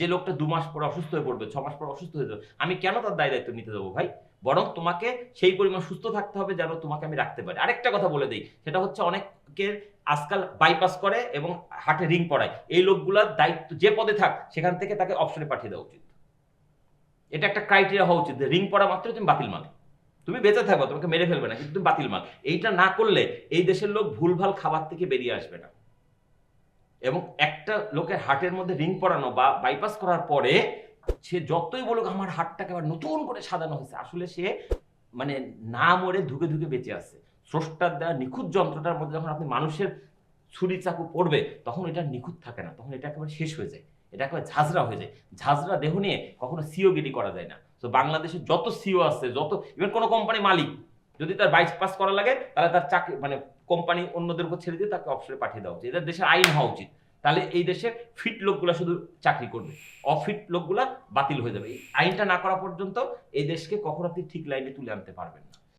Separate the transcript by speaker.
Speaker 1: যে লোকটা দু মাস পর অসুস্থ হয়ে পড়বে, ছ মাস পর অসুস্থ হয়ে যাবে, আমি কেন তার দায় দায়িত্ব নিতে দেবো ভাই? বরং তোমাকে সেই পরিমাণ সুস্থ থাকতে হবে যেন তোমাকে আমি রাখতে পারি। আরেকটা কথা বলে দিই, সেটা হচ্ছে অনেকের আজকাল বাইপাস করে এবং হার্টে রিং পড়ায় এই লোকগুলার দায়িত্ব যে পদে থাক, সেখান থেকে তাকে অপশনে পাঠিয়ে দেওয়া উচিত। এটা একটা ক্রাইটেরিয়া হওয়া উচিত রিং পড়া মাত্র তুমি বাতিল মাল। তুমি বেঁচে থাকবে তোমাকে মেরে ফেলবে না, কিন্তু তুমি বাতিল মাল। এইটা না করলে এই দেশের লোক ভুলভাল খাবার থেকে বেরিয়ে আসবে না। এবং একটা লোকের হার্টের মধ্যে রিং পরানো বা বাইপাস করার পরে সে যতই বলুক আমার হার্টটাকে আবার নতুন করে সাজানো হয়েছে। আসলে সে মানে না মরে ধুকে ধুকে বেঁচে আছে। স্রষ্টার দেওয়া নিখুঁত যন্ত্রটার মধ্যে যখন আপনি মানুষের ছুরি চাকু পড়বে তখন এটা নিখুঁত থাকে না। তখন এটা একেবারে শেষ হয়ে যায়। এটা একেবারে ঝাঁঝরা হয়ে যায়। ঝাঁঝরা দেহ নিয়ে কখনো সিও সিওগিরি করা যায় না। তো বাংলাদেশে যত সিও আছে, যত ইভেন কোনো কোম্পানি মালিক যদি তার বাইশ পাস করা লাগে, তাহলে তার চাকরি মানে কোম্পানি অন্যদের উপর ছেড়ে দিয়ে তাকে অবসরে পাঠিয়ে দেওয়া উচিত। এটা দেশের আইন হওয়া উচিত। তাহলে এই দেশে ফিট লোকগুলা শুধু চাকরি করবে। অফিট লোকগুলা বাতিল হয়ে যাবে। আইনটা না করা পর্যন্ত এই দেশকে কখনো আপনি ঠিক লাইনে তুলে আনতে পারবেন না।